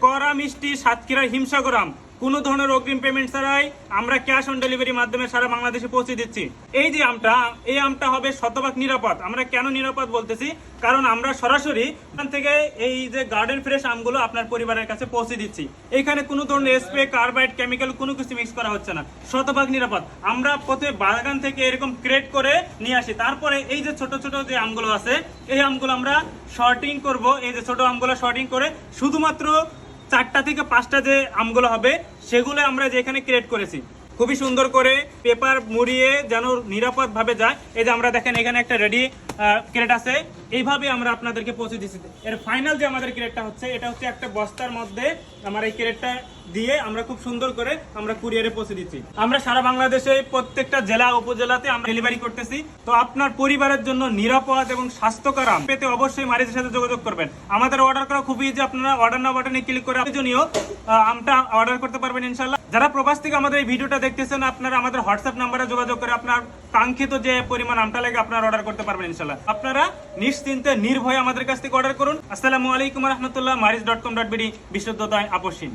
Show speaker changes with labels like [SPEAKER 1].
[SPEAKER 1] করা মিষ্টি সাতক্ষীরার হিমসাগরাম কোনো ধরনের অগ্রিম পেমেন্ট ছাড়াই আমরা ক্যাশ অন ডেলিভারি মাধ্যমে সারা বাংলাদেশে পৌঁছে দিচ্ছি। এই যে আমটা, এই আমটা হবে শতভাগ নিরাপদ। আমরা কেন নিরাপদ বলতেছি? কারণ আমরা সরাসরি এখান থেকে এই যে গার্ডেন ফ্রেশ আমগুলো আপনার পরিবারের কাছে পৌঁছে দিচ্ছি। এখানে কোনো ধরনের স্প্রে কার্বাইড কেমিক্যাল কোনো কিছু মিক্স করা হচ্ছে না। শতভাগ নিরাপদ। আমরা প্রথমে বাগান থেকে এরকম ক্রেট করে নিয়ে আসি। তারপরে এই যে ছোট ছোট যে আমগুলো আছে, এই আমগুলো আমরা শর্টিং করব। এই যে ছোট আমগুলো শর্টিং করে শুধুমাত্র চারটা থেকে পাঁচটা যে আমগুলো হবে সেগুলো আমরা যেখানে ক্রিয়েট করেছি। খুবই সুন্দর করে পেপার মুড়িয়ে যেন নিরাপদ ভাবে যায়। এই যে আমরা দেখেন এখানে একটা রেডি ক্রেট আছে। এইভাবে আমরা আপনাদেরকে পৌঁছে দিচ্ছি এর ফাইনাল যে আমাদের ক্রেটটা হচ্ছে এটা হচ্ছে একটা বস্তার মধ্যে আমার এই ক্রেটটা দিয়ে আমরা খুব সুন্দর করে আমরা কুরিয়ারে পৌঁছে দিচ্ছি। আমরা সারা বাংলাদেশে প্রত্যেকটা জেলা উপজেলাতে আমরা ডেলিভারি করতেছি। তো আপনার পরিবারের জন্য নিরাপদ এবং স্বাস্থ্যকর আম পেতে অবশ্যই মারিজের সাথে যোগাযোগ করবেন। আমাদের অর্ডার করা খুবই যে আপনারা অর্ডার না বাটনে ক্লিক করে আহ, আমটা অর্ডার করতে পারবেন ইনশাল্লাহ যারা প্রবাস থেকে আমাদের এই ভিডিওটা দেখতেছেন, আপনারা আমাদের হোয়াটসঅ্যাপ নাম্বারে যোগাযোগ করে আপনার কাঙ্ক্ষিত যে পরিমাণ আমটা লাগে আপনারা অর্ডার করতে পারবেন ইনশাল্লাহ আপনারা নিশ্চিন্তে, নির্ভয়ে আমাদের কাছ থেকে অর্ডার করুন। আসসালামু আলাইকুম রহমতুল্লাহ Mariz dot com dot BD, বিশুদ্ধতায় আপসীন।